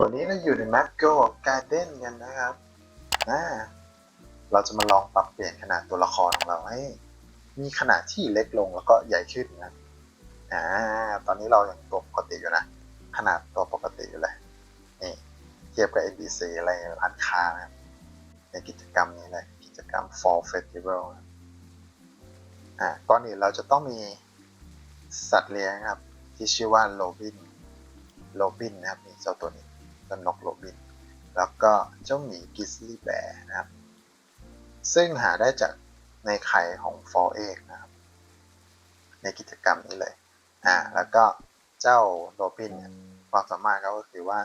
วันนี้เราอยู่ใน m a c g o Garden กันนะครับอ่าเราจะมาลองปรับเปลี่ยนขนาดตัวละครของเราให้ มีขนาดที่เล็กลงแล้วก็ใหญ่ขึ้นนะอ่าตอนนี้เราอย่างตัวปกติอยู่นะ ขนาดตัวปกติอยู่เลยนี่เทียบกับ NPC อะไรร้านค้านะในกิจกรรมนี้เลยกิจกรรม Fall Festival นะอ่าก่อนอื่นเราจะต้องมีสัตว์เลี้ยงครับ ที่ชื่อว่าโรบินโรบินนะครับนี่เจ้าตัวนี้ นกโรบิน แล้วก็เจ้าหมีกิสลี่แบร์นะครับ ซึ่งหาได้จากในไข่ของฟอเอกนะครับ ในกิจกรรมนี้เลย อ่า แล้วก็เจ้าโรบินเนี่ยความสามารถเขาก็คือว่า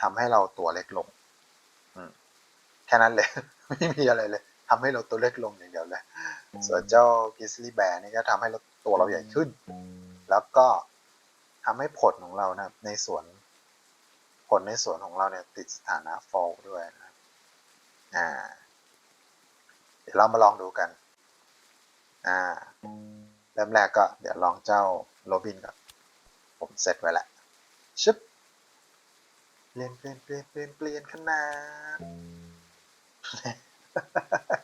ทำให้เราตัวเล็กลง อืม แค่นั้นเลย ไม่มีอะไรเลยทำให้เราตัวเล็กลงอย่างเดียวเลย ส่วนเจ้ากิสลี่แบร์นี่ก็ทำให้เราตัวเราใหญ่ขึ้น แล้วก็ทำให้ผลของเรานะในสวน ลในสวนของเราเนี่ยติดสถานะ fall ด้วยนะอ่าเดี๋ยวเรามาลองดูกันอ่าเริ่มแรกก็เดี๋ยวลองเจ้าโรบินก่อนผมเซตไว้แล้วชึบเปลี่ยนเปลี่ยนเปลี่ยนเปลี่ยนเปลี่ยนขนาด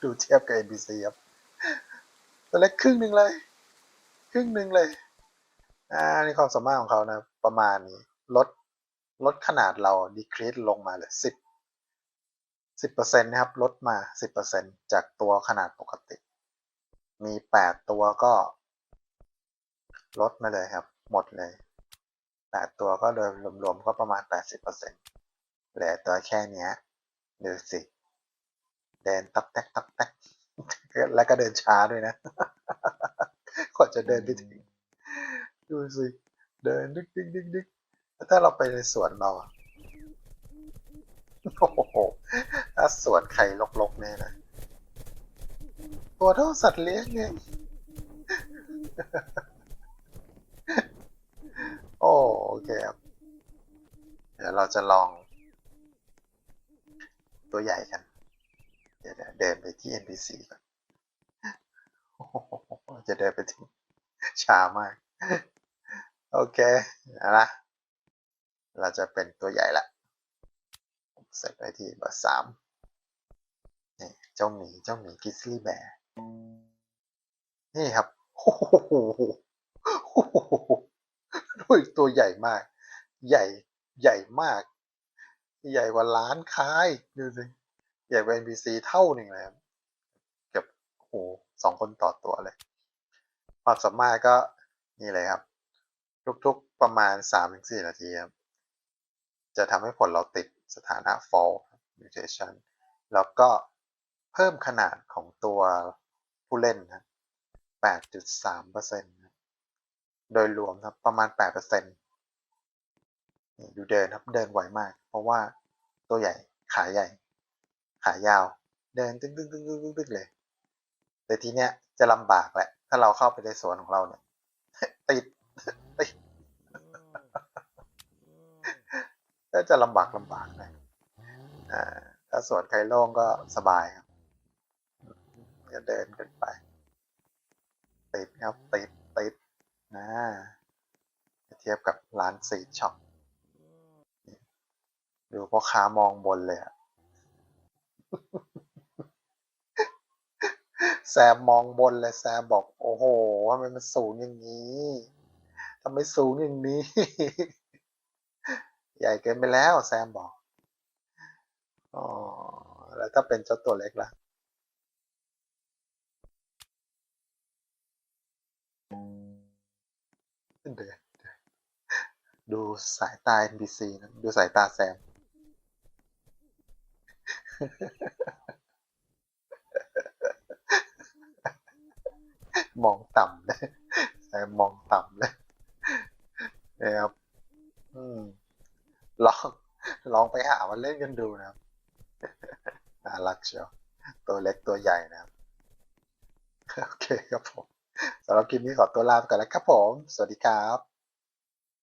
ดูเทียบกับ NPC ครับตัวเล็กครึ่งหนึ่งเลย ครึ่งหนึ่งเลย อ่า นี่ความสามารถของเขานะ ประมาณนี้ลด ลดขนาดเรา decrease ลงมาเหลือสิบสิบเปอร์เซ็นต์นะครับลดมาสิบเปอร์เซ็นจากตัวขนาดปกติ มีแปดตัวก็ลดมาเลยครับ หมดเลยแปดตัวก็โดยรวมๆก็ประมาณแปดสิบเปอร์เซ็นต์เหลือตัวแค่เนี้ยดูสิเดินตักแตกตักแตกแล้วก็เดินช้าด้วยนะกว่าจะเดินไปถึงดูสิเดินดึกดึกดึกดึกแล้ว ถ้าเราไปในสวนเราโอ้โหถ้าสวนใครลกๆเนี่ยนะตัวเท่าสัตว์เลี้ยงไงโอ้โอเคครับ เดี๋ยวเราจะลอง ตัวใหญ่กัน เดี๋ยวเดินไปที่ NPC ก่อนจะเดินไปถึงช้ามาก โอเคเอะ เราจะเป็นตัวใหญ่ละเสร็จไปที่เบอร์สามนี่เจ้าหมีเจ้าหมีกิสลี่แบร์นี่ครับโอ้โหด้วยตัวใหญ่มาก ใหญ่ใหญ่มาก ใหญ่กว่าล้านค้ายดูสิใหญ่กว่า NPC เท่าหนึ่งเลยครับเกือบโอ้โหสองคนต่อตัวเลย ความสามารถก็นี่เลยครับ ทุกๆประมาณ 3-4 นาทีครับ จะทำให้ผลเราติดสถานะ fall mutation แล้วก็เพิ่มขนาดของตัวผู้เล่นนะ8.3%นะโดยรวมครับประมาณ 8%ดูเดินครับ เดินไหวมาก เพราะว่าตัวใหญ่ ขาใหญ่ ขายาว เดินตึ้งตึ้งตึ้งตึ้งตึ้งตึ้งเลย แต่ทีเนี้ยจะลำบากแหละ ถ้าเราเข้าไปในสวนของเราเนี่ย ติด ติด ก็จะลำบากลำบากหน่อยอ่าถ้าสวนใครโล่งก็สบายครับจะเดินกันไป ติดครับ ติดติดนะเทียบกับร้านซีช็อปดูพ่อค้ามองบนเลยอะแซมมองบนเลยแซมบอก โอ้โหทำไมมันสูงอย่างนี้ทำไมสูงอย่างนี้ ใหญ่เกินไปแล้วแซมบอกอ๋อแล้วถ้าเป็นเจ้าตัวเล็กล่ะเดินเดินดูสายตา NPC นะดูสายตาแซม มองต่ำเลยแซมมองต่ำเลยนะครับ อืม ลองลองไปหามันเล่นกันดูนะครับน่ารักเชียวตัวเล็กตัวใหญ่นะครับโอเคครับผมสำหรับคลิปนี้ขอตัวลาไปก่อนแล้วครับผม สวัสดีครับ